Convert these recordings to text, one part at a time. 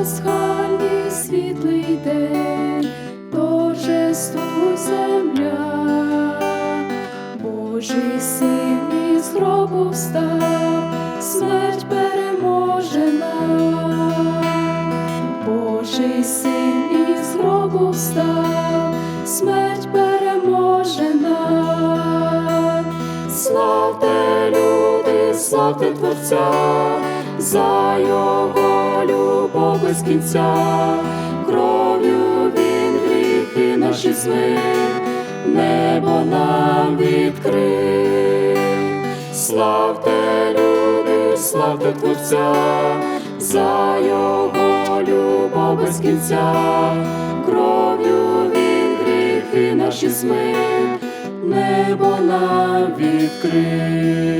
пасхальний світлий день, торжествуй земля, Божий син із гробу встав, смерть переможена, Божий син із гробу встав, смерть переможена, славте люди, славте Творця за його любов без кінця, кров'ю він гріхи наші змив, небо нам відкрив. Славте люди, славте Творця, за його любов без кінця, кров'ю він гріхи наші змив, небо нам відкрив.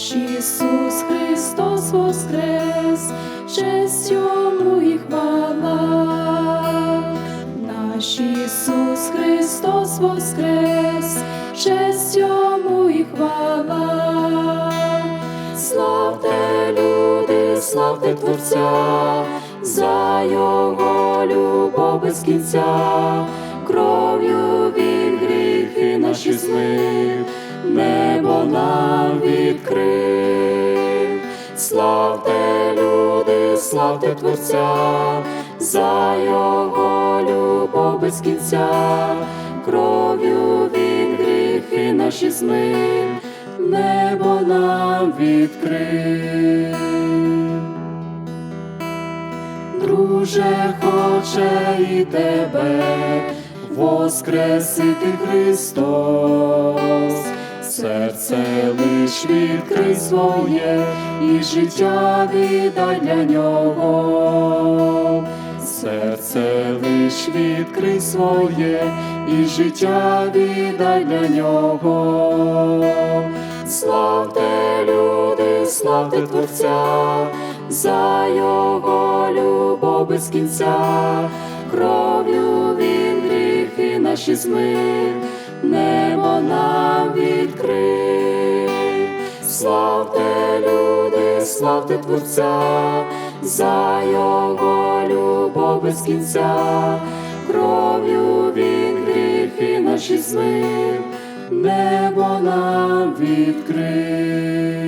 Наш Ісус Христос воскрес, честь йому і хвала, наш Ісус Христос воскрес, честь йому і хвала. Славте люди, славте Творця, за його любов без кінця, кров'ю наші змив, небо нам відкрив. Славте люди, славте Творця, за його любов без кінця, кров'ю він гріхи наші змив, небо нам відкрив. Друже, хоче і тебе воскресити Христос, серце лиш відкрий і життя віддай для нього, серце лиш відкрий і життя віддай для нього. Славте люди, славте Творця, за його любов без кінця, кров'ю наші змив, небо нам відкрив. Славте люди, славте Творця, за його любов без кінця, кров'ю він гріхи наші змив, небо нам відкрив.